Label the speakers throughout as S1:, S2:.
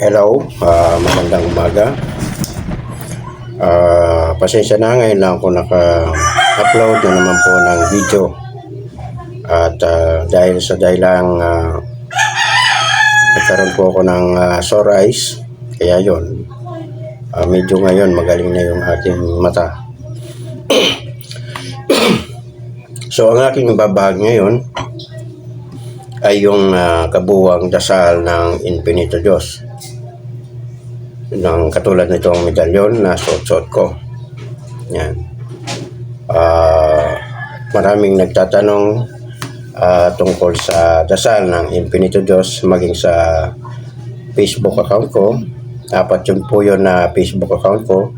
S1: Hello, ah, magandang umaga. Ah, pasensya na ngayon lang ako naka-upload na naman po ng video. At ah, dahil sa dahilang uh, nagkaroon po ako ng uh, sore eyes, kaya yon ah, medyo ngayon magaling na yung aking mata. so ang aking babahag ngayon ay yung ah, kabuwang dasal ng Infinito Diyos ng katulad nitong medalyon na suot-suot ko. Yan. Ah, maraming nagtatanong ah, tungkol sa dasal ng Infinito Diyos maging sa Facebook account ko. Apat yun po yun na Facebook account ko.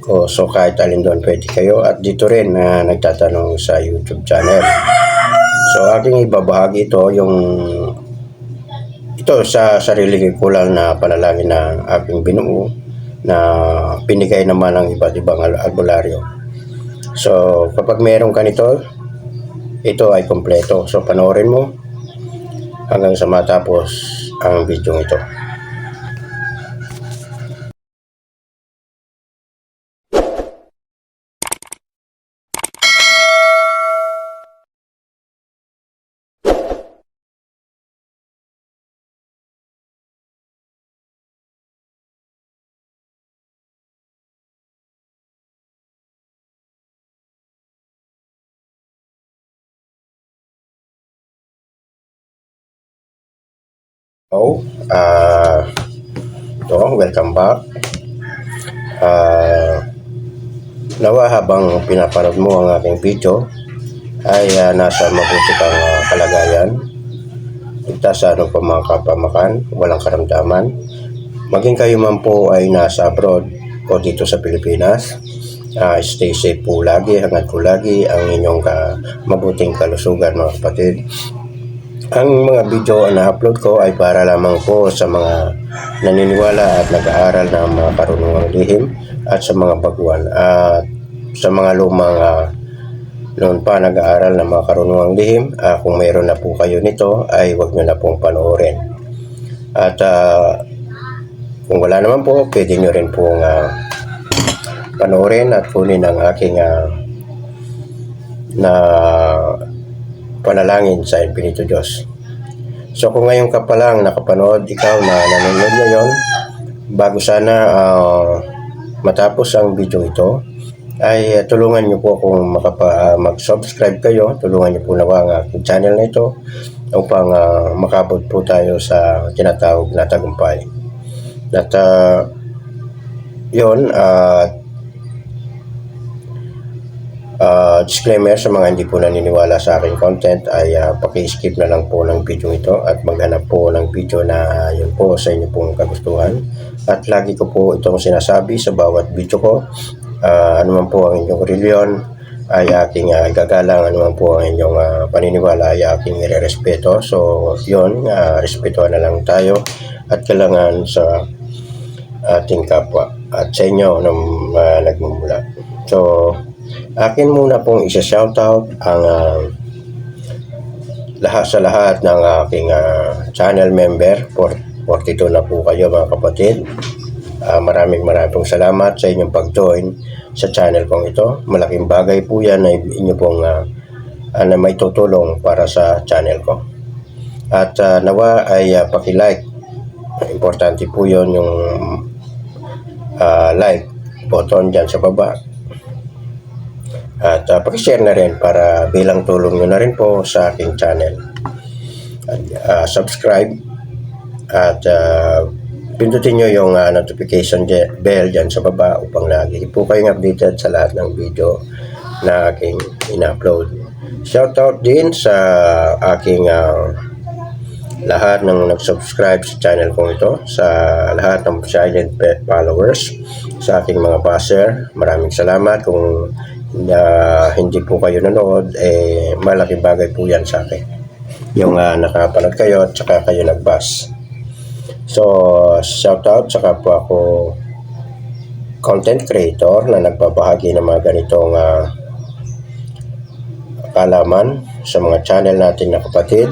S1: ko so kahit alin doon pwede kayo. At dito rin na nagtatanong sa YouTube channel. So aking ibabahagi ito yung ito sa sarili ko lang na panalangin na aking binuo na pinigay naman ng iba't ibang al- albularyo. So kapag meron ka nito, ito ay kompleto. So panoorin mo hanggang sa matapos ang video ito. Oh, ah ito, welcome back. Ah nawa habang pinapanood mo ang aking video ay ah, nasa mabuti kang ah, kalagayan. Ligtas sa anong pamangkapamakan, walang karamdaman. Maging kayo man po ay nasa abroad o dito sa Pilipinas, ah, stay safe po lagi, hangad po lagi ang inyong ka, mabuting kalusugan mga kapatid. Ang mga video na upload ko ay para lamang po sa mga naniniwala at nag-aaral ng mga karunungang lihim at sa mga baguhan at sa mga lumang ah, noon pa nag-aaral ng mga karunungang lihim ah, kung mayroon na po kayo nito ay wag nyo na pong panoorin. At ah, kung wala naman po pwede nyo rin pong ah, panoorin at kunin ang aking ah, na panalangin sa Infinito Diyos. So kung ngayon ka pa lang nakapanood, ikaw na nanonood ngayon, bago sana ah, matapos ang video ito, ay uh, tulungan niyo po kung makapa, ah, mag-subscribe kayo, tulungan niyo po nawa ang aking channel na ito upang ah, makabot po tayo sa tinatawag na tagumpay. At uh, yun, at Uh, disclaimer sa mga hindi po naniniwala sa aking content ay uh, paki-skip na lang po ng video ito at maghanap po ng video na uh, yun po sa inyo pong kagustuhan. At lagi ko po itong sinasabi sa bawat video ko, uh, anuman po ang inyong reliyon ay aking uh, gagalang, anuman po ang inyong uh, paniniwala ay aking irerespeto. So yun, uh, respetuhan na lang tayo at kailangan sa ating kapwa at sa inyo na uh, nagmumula. So, akin muna pong isa-shoutout ang ah, lahat sa lahat ng aking ah, channel member. For, 42 na po kayo mga kapatid. Ah, maraming maraming salamat sa inyong pag-join sa channel kong ito. Malaking bagay po yan na inyo pong ah, ah, na may tutulong para sa channel ko. At ah, nawa ay ah, paki-like. Importante po yon yung ah, like button dyan sa baba at uh, pakishare na rin para bilang tulong nyo na rin po sa aking channel. At, uh, subscribe at uh, pindutin nyo yung uh, notification bell dyan sa baba upang lagi po kayong updated sa lahat ng video na aking in-upload. Shoutout din sa aking uh, lahat ng nag-subscribe sa channel kong ito, sa lahat ng silent pet followers, sa aking mga buzzer. Maraming salamat kung na hindi po kayo nanood, eh, malaking bagay po yan sa akin. Yung uh, nakapanood kayo at saka kayo nag-bus. So, shout out sa kapwa ko content creator na nagbabahagi ng mga ganitong uh, kalaman sa mga channel natin na kapatid.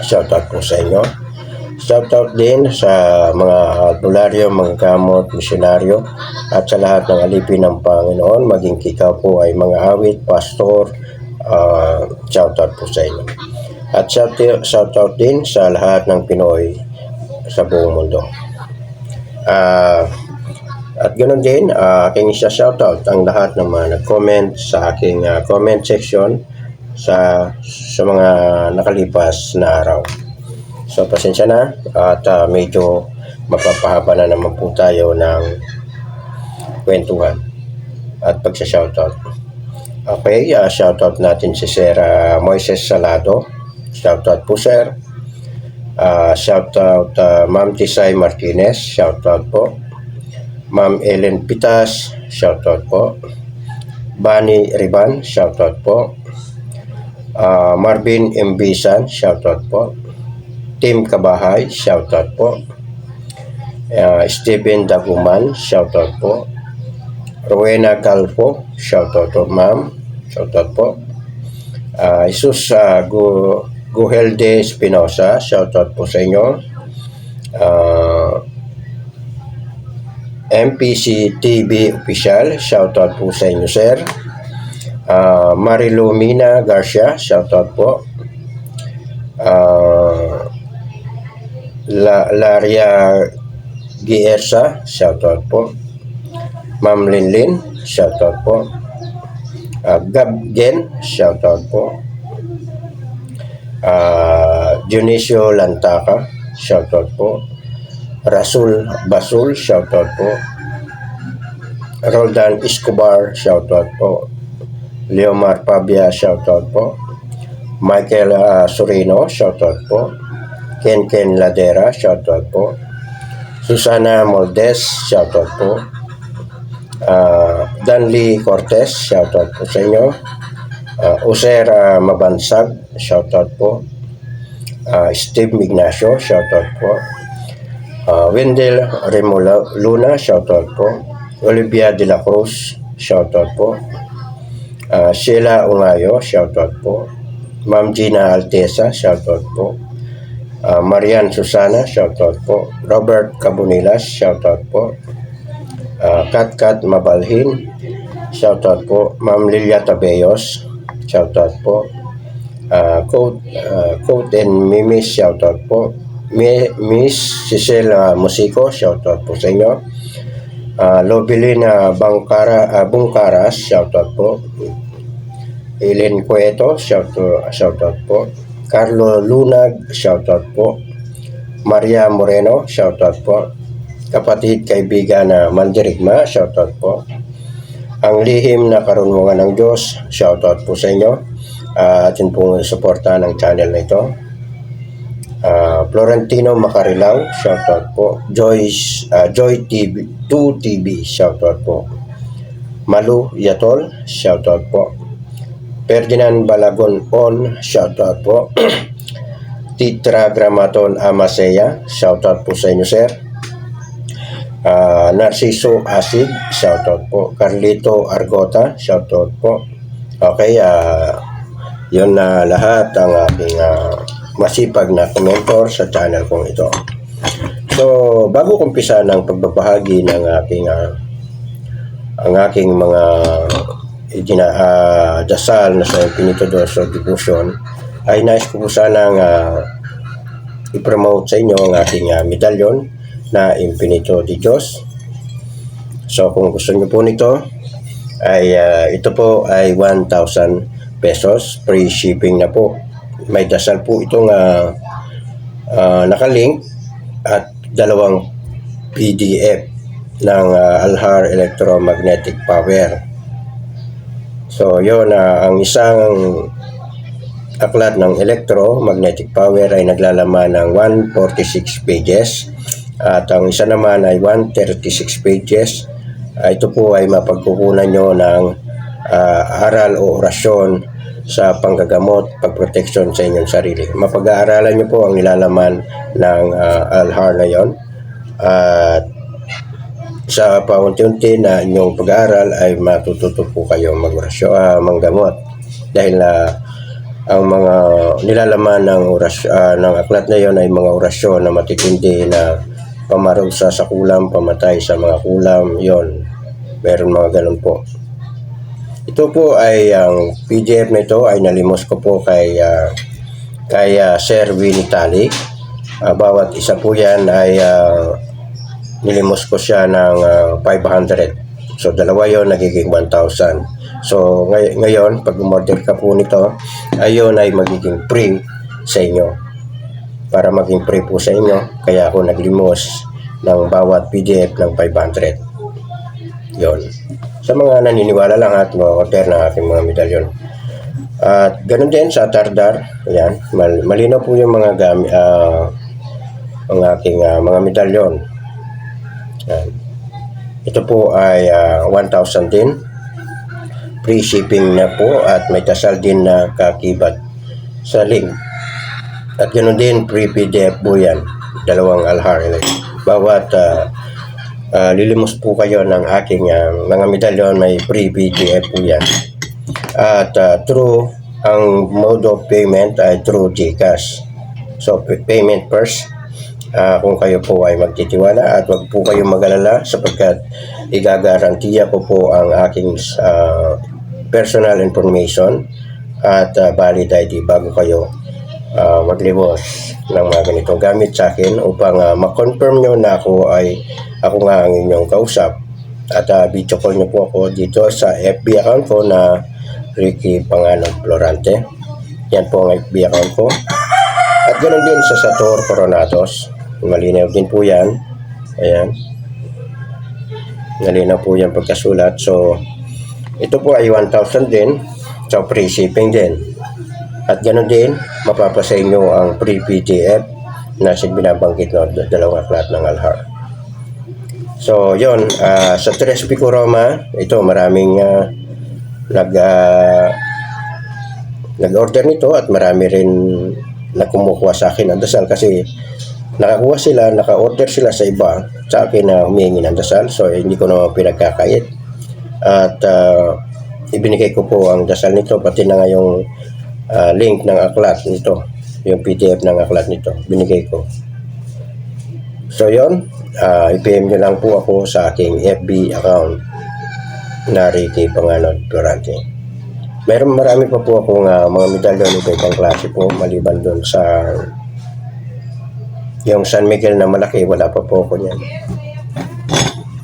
S1: Shout out po sa inyo. Shoutout din sa mga albularyo, mga gamot, misyonaryo at sa lahat ng alipin ng Panginoon. Maging ikaw po ay mga awit, pastor, uh, shoutout po sa inyo. At shoutout, din sa lahat ng Pinoy sa buong mundo. Ah... At ganoon din, uh, aking isa shoutout ang lahat ng mga nag-comment sa aking ah, comment section sa sa mga nakalipas na araw. So pasensya na at ah, medyo mapapahaba na naman po tayo ng kwentuhan at pagsa-shoutout. Okay, uh, shoutout natin si Sir ah, Moises Salado. Shoutout po Sir. Uh, shoutout uh, Ma'am Tisay Martinez. Shoutout po. Ma'am Ellen Pitas, shoutout po. Bani Riban, shoutout po. Ah, Marvin Embisan, shoutout po. Tim Kabahay, shoutout po. Ah, Stephen Daguman, shoutout po. Rowena Calfo, shoutout po ma'am. Shoutout po. Ah, Jesus uh, Gu Guhelde Espinosa, shoutout po sa inyo. Ah, MPC TV Official, shoutout po sa inyo sir. Uh, Marilumina Garcia, shoutout po. Uh, La Laria Giersa, shoutout po. Ma'am Linlin, shoutout po. Uh, Gab Gen, shoutout po. Uh, Dionisio Lantaka, shoutout po. Rasul Basul, shoutout po. Roldan Escobar, shoutout po. Leomar Pabia, shoutout po. Michael uh, Sorino, shoutout po. Ken Ken Ladera, shoutout po. Susana Moldes, shoutout po. Uh, Danley Cortez, shoutout po sa inyo. Uh, User uh, Mabansag, shoutout po. Uh, Steve Ignacio, shoutout po. Uh, Wendell Remola Luna, shoutout po. Olivia De La Cruz, shoutout po. Uh, Sheila Ungayo, shoutout po. Ma'am Gina Altesa, shoutout po. Uh, Marian Susana, shoutout po. Robert Cabunilas, shoutout po. Uh, Kat Mabalhin, shoutout po. Ma'am Lilia Tabeyos, shoutout po. Uh, Code, uh, and Mimis, shoutout po. Mi- Miss Cicela Musico, shoutout po sa inyo. Uh, Lobilina Bangkara, uh, Bungkaras, shoutout po. Eileen Cueto, shoutout, shoutout po. Carlo Lunag, shoutout po. Maria Moreno, shoutout po. Kapatid kaibigan na Mandirigma, shoutout po. Ang lihim na karunungan ng Diyos, shoutout po sa inyo. Uh, at yun po suporta ng channel na ito. Uh, Florentino Macarilaw, shoutout po. Joyce, uh, Joy TV, 2 TV, shoutout po. Malu Yatol, shoutout po. Ferdinand Balagon On, shoutout po. Titra Gramaton Amasea, shoutout po sa inyo sir. Uh, Narciso Asid, shoutout po. Carlito Argota, shoutout po. Okay, uh, yun na lahat ang aking uh, masipag na komentor sa channel kong ito. So, bago kumpisa ng pagbabahagi ng aking uh, ang aking mga igina, uh, dasal na sa Infinito Doso Devotion ay nais ko po sanang uh, i-promote sa inyo ang aking uh, medalyon na Infinito di Diyos. So kung gusto niyo po nito ay uh, ito po ay 1,000 pesos free shipping na po. May dasal po itong uh, uh, nakalink at dalawang PDF ng uh, Alhar Electromagnetic Power. So, yon uh, ang isang aklat ng electromagnetic power ay naglalaman ng 146 pages at ang isa naman ay 136 pages. Uh, ito po ay mapagkukunan nyo ng uh, aral o orasyon sa panggagamot, pagproteksyon sa inyong sarili. Mapag-aaralan nyo po ang nilalaman ng uh, Alhar na yon. At sa paunti-unti na inyong pag-aaral ay matututo po kayo mag uh, manggamot dahil na ang mga nilalaman ng oras ah, ng aklat na yon ay mga orasyon na matitindi na pamarusa sa kulam, pamatay sa mga kulam, yon. Meron mga ganun po. Ito po ay ang PDF na ito ay nalimos ko po kay ah, kay ah, Sir Winnie Tali. Ah, bawat isa po yan ay ah, nilimos ko siya ng ah, 500. So dalawa yon nagiging 1,000. So ngay- ngayon pag umorder ka po nito, ayon ay magiging free sa inyo. Para maging free po sa inyo, kaya ako naglimos ng bawat PDF ng 500. Yon. Sa mga naniniwala lang at mga order ng aking mga medalyon. At ganun din sa Tardar, ayan, mal- malinaw po yung mga gamit, ah, ang aking ah, mga medalyon. Ayan. Ito po ay ah, 1,000 din. Free shipping na po at may dasal din na kakibat sa link. At ganoon din, free PDF po yan. Dalawang alhar. Bawat ah, ah, lilimos po kayo ng aking ah, mga medalyon, may free PDF po yan. At ah, through, ang mode of payment ay through GCash. So, payment first. Ah, kung kayo po ay magtitiwala at wag po kayong mag-alala sapagkat igagarantiya ko po ang aking ah, personal information at ah, valid ID bago kayo ah, maglimos ng mga ganitong gamit sa akin upang ah, ma-confirm nyo na ako ay ako nga ang inyong kausap. At uh, video call nyo po ako dito sa FB account ko na Ricky Pangalan Florante. Yan po ang FB account ko. At ganoon din sa Sator Coronados malinaw din po yan. Ayan. Malinaw po yan pagkasulat. So ito po ay 1,000 din. So free shipping din. At ganoon din mapapasa inyo ang free PDF na binabanggit no dalawang aklat ng Alhar. So yon ah, sa Tres Pico Roma ito maraming ah, nag ah, nag-order nito at marami rin na kumukuha sa akin ng dasal kasi nakakuha sila, naka-order sila sa iba. Sa akin na humihingi ng dasal so hindi ko naman pinagkakait. At ah, ibinigay ko po ang dasal nito pati na nga yung ah, link ng aklat nito yung PDF ng aklat nito binigay ko. So yon uh, i-PM nyo lang po ako sa aking FB account na Ricky Pangalan Florante Meron marami pa po akong ah, mga medalyon iba ibang klase po maliban doon sa yung San Miguel na malaki wala pa po ako niyan.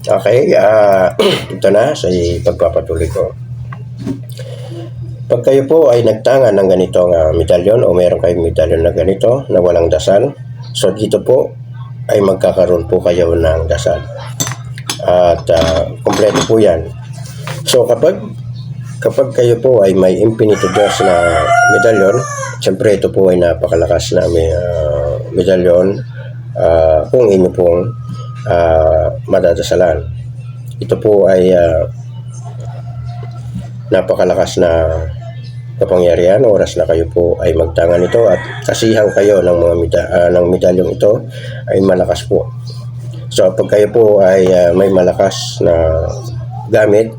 S1: Okay, ah ito na sa pagpapatuloy ko. Pag kayo po ay nagtanga ng ganitong ah, medalyon o meron kayong medalyon na ganito na walang dasal, so dito po ay magkakaroon po kayo ng dasal. At ah, kompleto po yan. So kapag kapag kayo po ay may Infinito Diyos na medalyon, siyempre ito po ay napakalakas na may ah, medalyon ah, kung inyo pong ah, madadasalan. Ito po ay ah, napakalakas na kapangyarihan oras na kayo po ay magtanga nito at kasihan kayo ng mga meda, ah, ng medalyong ito ay malakas po. So pag kayo po ay ah, may malakas na gamit,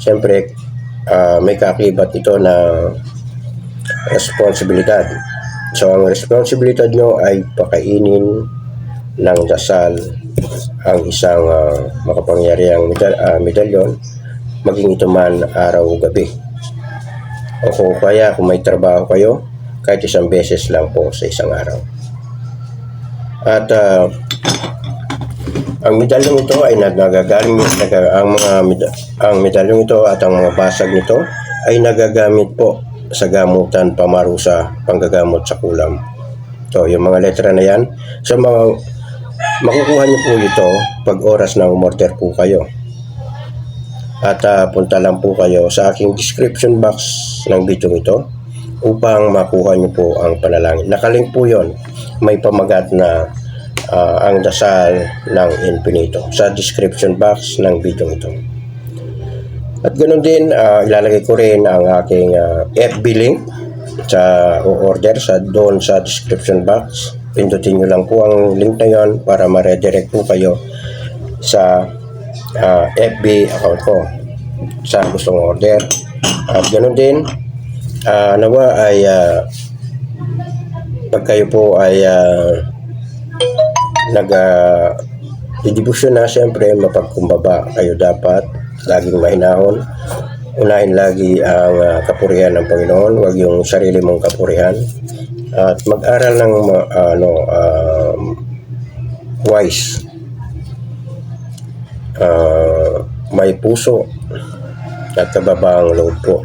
S1: siyempre ah, may kakibat ito na responsibilidad. So ang responsibilidad nyo ay pakainin ng dasal ang isang ah, makapangyarihang medal, ah, medalyon maging ito man araw o gabi. O kung kaya kung may trabaho kayo, kahit isang beses lang po sa isang araw. At ah, ang medalyong ito ay nag- nagagaling naga- ang mga ang medalyong ito at ang mga basag nito ay nagagamit po sa gamutan pamarusa panggagamot sa kulam. So, yung mga letra na yan. So, mga, makukuha niyo po ito pag oras na umorder po kayo. At ah, punta lang po kayo sa aking description box ng video ito upang makuha niyo po ang panalangin. Nakalink po yon May pamagat na ah, ang dasal ng infinito sa description box ng video ito. At ganoon din, ah, ilalagay ko rin ang aking ah, FB link sa o-order sa doon sa description box. Pindutin nyo lang po ang link na yon para ma-redirect po kayo sa ah, FB account ko sa gustong order. At ganoon din, Ah, nawa ay ah, pag kayo po ay uh, nag uh, na siyempre mapagkumbaba kayo dapat laging mahinahon. Unahin lagi ang ah, kapurihan ng Panginoon. Huwag yung sarili mong kapurihan. At mag-aral ng ma- ano um, wise. Ah, may puso at kababaang loob po.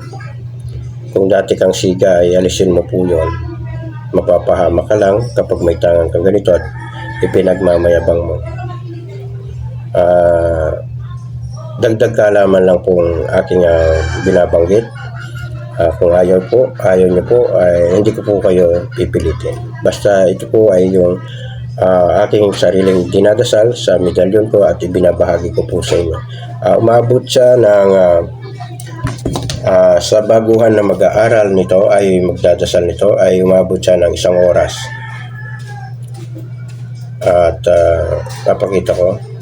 S1: Kung dati kang siga ay alisin mo po yun. Mapapahama ka lang kapag may tangang kang ganito at ipinagmamayabang mo. Ah, dagdag kaalaman lang pong aking ah, binabanggit Ah, kung ayaw po, ayaw niyo po, ay hindi ko po kayo pipilitin. Basta ito po ay yung ah, aking sariling dinadasal sa medalyon ko at ibinabahagi ko po sa inyo. Ah, umabot siya ng ah, ah, sa baguhan na mag-aaral nito ay magdadasal nito ay umabot siya ng isang oras. At ah, papakita ko.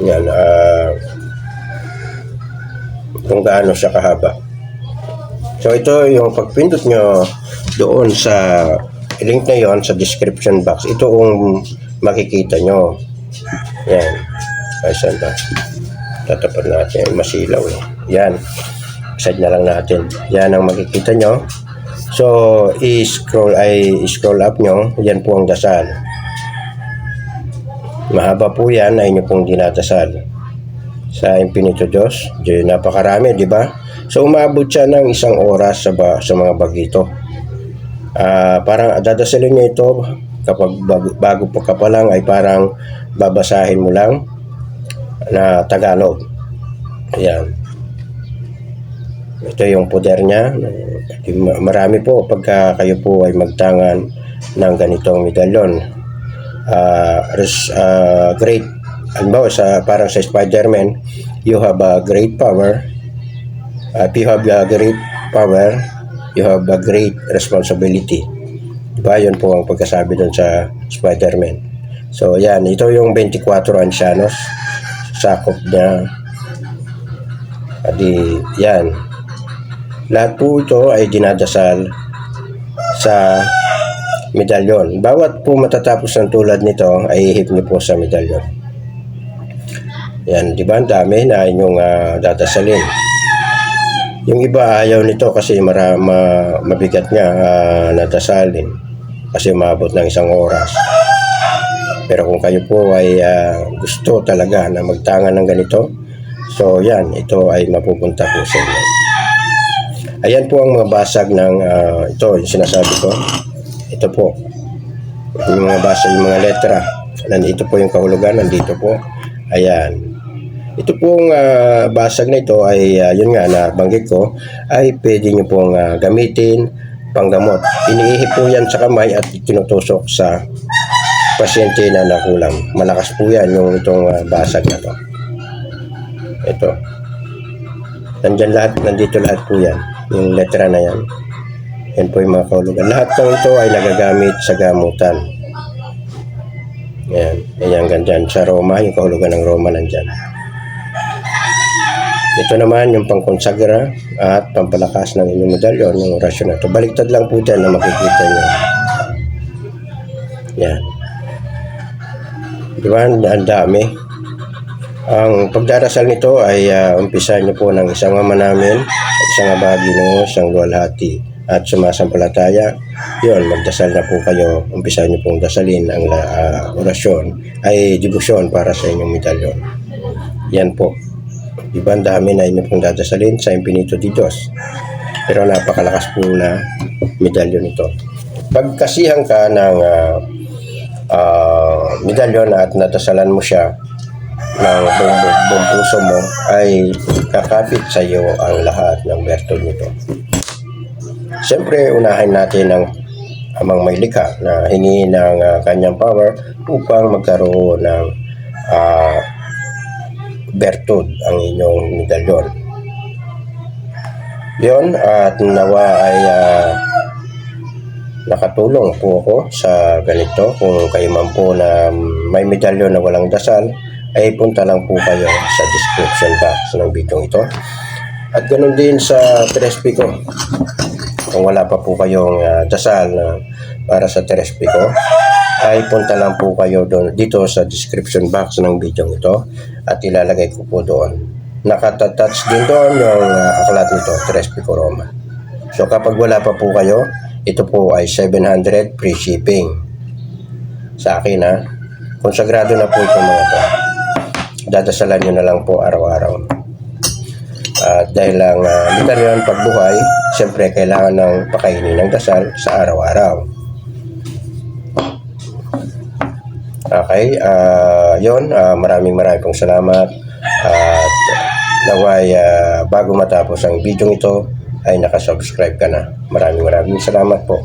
S1: Yan, ah, kung gaano siya kahaba. So ito yung pagpindot nyo doon sa link na yon sa description box. Ito ang makikita nyo. Yan. Ay, saan ba? Tatapat natin. Masilaw eh. Yan. Side na lang natin. Yan ang makikita nyo. So, i-scroll ay scroll up nyo. Yan po ang dasal. Mahaba po yan ay inyo pong dinadasal sa Infinito Diyos. Di, napakarami, di ba? So, umabot siya ng isang oras sa, ba, sa mga bagito. Ah, parang dadasalin niya ito kapag bago, bago pa ka pa lang ay parang babasahin mo lang na Tagalog. Ayan. Ito yung poder niya. Marami po pagka kayo po ay magtangan ng ganitong medalyon. Ah, res, ah, great. Halimbawa sa parang sa Spider-Man you have a great power. Uh, if you have a great power you have a great responsibility. Diba? Yun po ang pagkasabi doon sa Spider-Man. So yan. Ito yung 24 ancianos sakop niya. Adi yan. Lahat po ito ay dinadasal sa medalyon bawat po matatapos ng tulad nito ay ihip niyo po sa medalyon yan, di ba? Ang dami na inyong ah, dadasalin. Yung iba ayaw nito kasi mara, ma, mabigat nga ah, nadasalin. Kasi umabot ng isang oras. Pero kung kayo po ay ah, gusto talaga na magtangan ng ganito, so yan, ito ay mapupunta po sa inyo. Ayan po ang mga basag ng ah, ito, yung sinasabi ko. Ito po. Yung mga basag, yung mga letra. Nandito po yung kahulugan, nandito po. Ayan. Ito pong ah, basag na ito ay ah, yun nga na banggit ko ay pwede nyo pong ah, gamitin panggamot. Iniihip po yan sa kamay at tinutusok sa pasyente na nakulam. Malakas po yan yung itong ah, basag na to. Ito. Nandyan lahat, nandito lahat po yan. Yung letra na yan. Yan po yung mga kahulugan. Lahat ng ito ay nagagamit sa gamutan. Yan. Yan ganyan. Sa Roma, yung kahulugan ng Roma nandyan. Ito naman yung pangkonsagra at pampalakas ng inyong medalyon, yung orasyon na ito. Baliktad lang po dyan na makikita nyo. Yan. Di ba? Ang dami. Ang pagdarasal nito ay uh, umpisa nyo po ng isang ama namin, isang abagi ng isang luwalhati at sumasampalataya. Yun, magdasal na po kayo. Umpisa nyo pong dasalin ang ah, orasyon ay debosyon para sa inyong medalyon. Yan po. Diba ang dami na inyo pong dadasalin sa Infinito di Diyos. Pero napakalakas po na medalyon ito. Pagkasihan ka ng ah, ah, medalyon at nadasalan mo siya ng buong, buong puso mo ay kakapit sa iyo ang lahat ng bertol nito. Siyempre, unahin natin ang amang may likha na hingi ng ah, kanyang power upang magkaroon ng ah, bertud ang inyong medalyon. Yun, at nawa ay ah, nakatulong po ako sa ganito. Kung kayo man po na may medalyon na walang dasal, ay punta lang po kayo sa description box ng video ito. At ganun din sa Terespi ko. Kung wala pa po kayong ah, dasal na para sa Terespi ko, ay punta lang po kayo doon dito sa description box ng video ito at ilalagay ko po doon. Nakatatouch din doon yung ah, aklat nito, Terespi ko Roma. So kapag wala pa po kayo, ito po ay 700 free shipping. Sa akin ha, konsagrado na po itong mga to. Dadasalan nyo na lang po araw-araw. Dahil lang uh, litaryon pagbuhay, siyempre kailangan ng pakainin ng dasal sa araw-araw. Okay, ah yon maraming maraming pong salamat. At naway ah, bago matapos ang video ito ay nakasubscribe ka na. Maraming maraming salamat po.